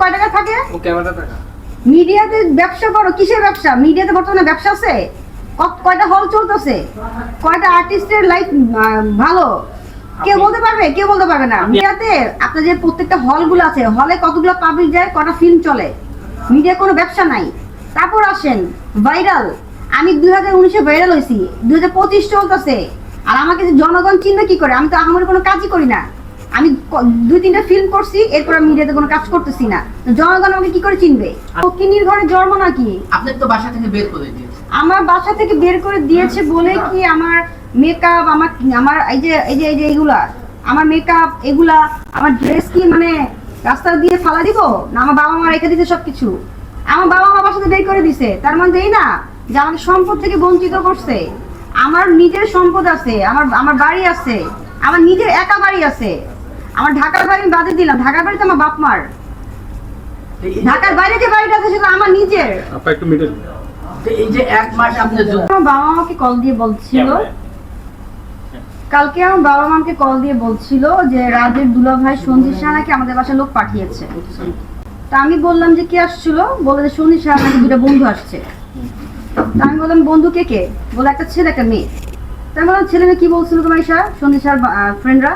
কয় টাকা থাকে? ও ক্যামেরা টাকা মিডিয়াতে ব্যবসা করো কিসের ব্যবসা? মিডিয়াতে বর্তমানে ব্যবসা আছে? কয়টা হল চলতেছে? কয়টা আর্টিস্টের লাইফ ভালো? কেউ বলতে পারবে? কেউ বলতে পারবে না। মিডিয়াতে আপনার যে প্রত্যেকটা হলগুলো আছে হলে কতগুলো পাবলিক যায় কটা ফিল্ম চলে? মিডিয়া কোনো ব্যবসা নাই। তারপর আসেন ভাইরাল আমি দুই হাজার উনিশে ভাইরাল হয়েছি। দুই হাজার পঁচিশ চলতেছে। আর আমাকে জনগণ চিনবে কি করে? আমি তো আমার কোনো কাজই করি না। আমি দুই তিনটা ফিল্ম করছি এরপর আমি মিডিয়াতে কোনো কাজ করতেছি না। তো জনগণ আমাকে কি করে চিনবে? কিনির ঘরে জন্ম নাকি? আপনার তো বাসা থেকে বের করে দিয়েছে আমার বাসা থেকে বের করে দিয়েছে বলে কি আমার মেকআপ আমার আমার এই যে এই যে এই যে এগুলা আমার মেকআপ এগুলা আমার ড্রেস কি মানে রাস্তা দিয়ে ফালা দিব? না আমার বাবা মা রেখে দিতে সবকিছু। আমার বাবা মা বাসাতে বের করে দিছে। তার মানে এই না যে আমাকে সম্পদ থেকে বঞ্চিত করছে। আমার নিজের সম্পদ আছে আমার আমার বাড়ি আছে আমার নিজের একা বাড়ি আছে। আমার ঢাকার বাড়ি আমি বাদে দিলাম। ঢাকার বাড়ি তো আমার বাপ মার। ঢাকার বাইরে যে বাড়িটা আছে সেটা আমার নিজের। আপা একটু তো এই যে এক মাস আপনি আমার বাবা আমাকে কল দিয়ে বলছিল কালকে আমার বাবা মা আমাকে কল দিয়ে বলছিল যে রাজের দুলা ভাই সঞ্জিত শাহ নাকি আমাদের বাসায় লোক পাঠিয়েছে। তা আমি বললাম যে কে আসছিল? বলে যে সঞ্জিত শাহ নাকি দুটো বন্ধু আসছে। তা আমি বললাম বন্ধু কে কে? বলে একটা ছেলে একটা মেয়ে। তা আমি বললাম ছেলে মেয়ে কি বলছিল তোমার ঈশা সঞ্জিত শাহ ফ্রেন্ডরা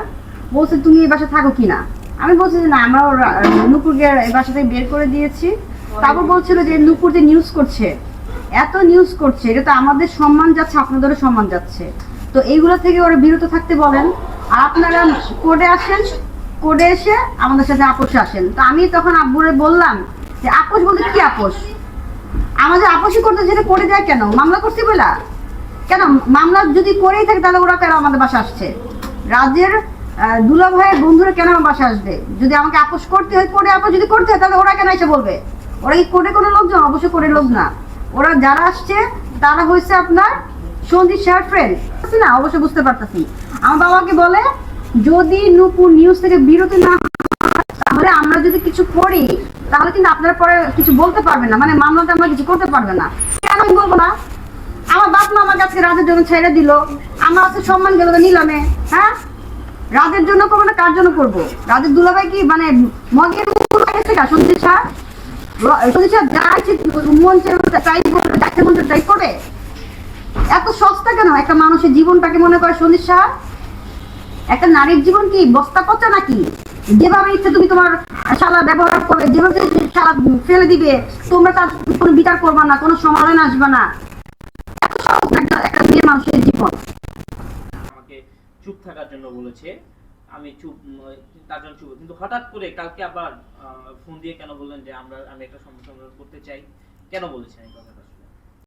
বলছে, তুমি এই বাসায় থাকো কিনা? আমি বলছি যে, না, আমরা নুপুরকে এই বাসা থেকে বের করে দিয়েছি। তারপর বলছিল যে, নুপুর যে নিউজ করছে, এত নিউজ করছে, এটা তো আমাদের সম্মান যাচ্ছে, আপনাদেরও সম্মান যাচ্ছে। তো এইগুলো থেকে ওরা বিরত থাকতে বলেন। আপনারা কোর্টে আসেন, কোর্টে এসে আমাদের সাথে আপোষে আসেন। তো আমি তখন আব্বুরে বললাম যে, আপোষ বলতে কি আপোষ? আমাদের আপোষই করতে যেটা করে যায় কেন? মামলা করছি বলা? কেন? মামলা যদি করেই থাকে, তাহলে ওরা কেন আমাদের বাসা আসছে? রাজ্যের দুলা ভাইয়ের বন্ধুরা কেন আমার বাসা আসবে? যদি আমাকে আপোষ করতে হয়, কোর্টে আপোষ যদি করতে হয়, তাহলে ওরা কেন এসে বলবে? ওরা কি কোর্টে কোনো লোকজন অবশ্যই কোর্টের লোক না। ওরা যারা আসছে, তারা হয়েছে আপনার সন্দীপ শাহ ফ্রেন্ড না? অবশ্যই বুঝতে পারতেছি। আমার বাবাকে বলে, যদি নুপুর নিউজ থেকে বিরতি না তাহলে আমরা যদি কিছু করি, তাহলে কিন্তু আপনারা পরে কিছু বলতে পারবেন না। মানে মামলাতে আমরা কিছু করতে পারবে না। কেন আমি বলব না? আমার বাপ মা আমার কাছে রাজের জন্য ছেড়ে দিল। আমার আছে সম্মান গেল নিলামে হ্যাঁ? রাজের জন্য করব না কার জন্য করব? রাজের দুলাভাই কি মানে মগের একটা নারীর জীবন কি বস্তা নাকি? যেভাবে তুমি তোমার ব্যবহার করবে, যেভাবে ফেলে দিবে, তোমরা তার কোনো বিচার করবে না, কোনো সমাধান আসবে না। এত সহজ একটা- মেয়ে মানুষের জীবন। চুপ থাকার জন্য বলেছে, আমি চুপ তার জন্য চুপ। কিন্তু হঠাৎ করে কালকে আবার ফোন দিয়ে কেন বললেন যে আমরা, আমি একটা সমস্যা করতে চাই? কেন বলেছেন এই কথাটা?